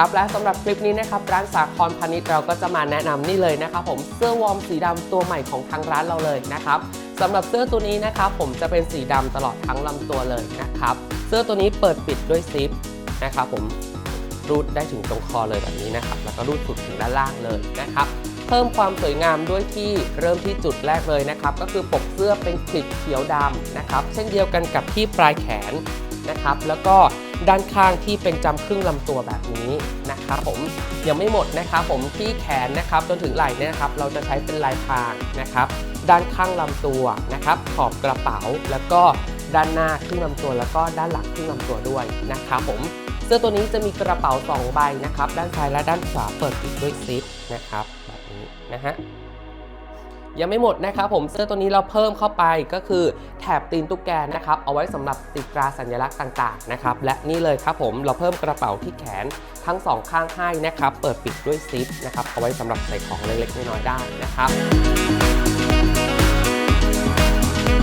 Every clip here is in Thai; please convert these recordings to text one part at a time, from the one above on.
ครับและสำหรับคลิปนี้นะครับร้านสาครพาณิชย์เราก็จะมาแนะนำนี่เลยนะครับผมเสื้อวอร์มสีดำตัวใหม่ของทางร้านเราเลยนะครับสำหรับเสื้อตัวนี้นะครับผมจะเป็นสีดำตลอดทั้งลำตัวเลยนะครับเสื้อตัวนี้เปิดปิดด้วยซิปนะครับผมรูดได้ถึงตรงคอเลยแบบนี้นะครับ แล้วก็รูดสุดถึงด้านล่างเลยนะครับ เพิ่มความสวยงามด้วยที่เริ่มที่จุดแรกเลยนะครับ ก็คือปกเสื้อเป็นคลิปเขียวดำนะครับ เช่นเดียวกันกับที่ปลายแขนนะครับ แล้วก็ ด้านข้างที่เป็นจำครึ่งลำตัวแบบนี้นะครับผมยังไม่หมดนะครับผมที่แขนนะครับจนถึงไหล่เนี่ยนะครับ เราจะใช้เป็นลายพรางนะครับ ด้านข้างลำตัวนะครับ ขอบกระเป๋าแล้วก็ด้านหน้าครึ่งลำตัว แล้วก็ด้านหลังครึ่งลำตัวด้วยนะครับผมเสื้อตัวนี้จะมีกระเป๋า 2 ใบนะครับ ด้านซ้ายและด้านขวาเปิดปิดด้วยซิปนะครับแบบนี้นะฮะ ยังไม่หมดนะครับผมเสื้อตัวนี้เราเพิ่มเข้าไปก็คือแถบตีนตุ๊กแกนะครับเอาไว้สำหรับติดตราสัญลักษณ์ต่างๆนะครับและนี่เลยครับผมเราเพิ่มกระเป๋าที่แขนทั้งสองข้างให้นะครับเปิดปิดด้วยซิปนะครับเอาไว้สำหรับใส่ของเล็กๆน้อยๆได้นะครับ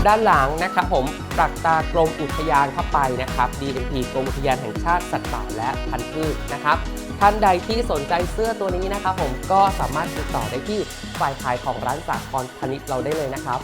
ด้านหลังนะครับผมปักตากรมอุทยานเข้าไปนะครับ DNP กรมอุทยานแห่งชาติสัตว์ป่าและพันธุ์พืชนะครับ ท่านใดที่สนใจเสื้อตัวนี้นะครับผมก็สามารถติดต่อได้ที่ฝ่ายขายของร้านสากรพาณิชย์เราได้เลยนะครับ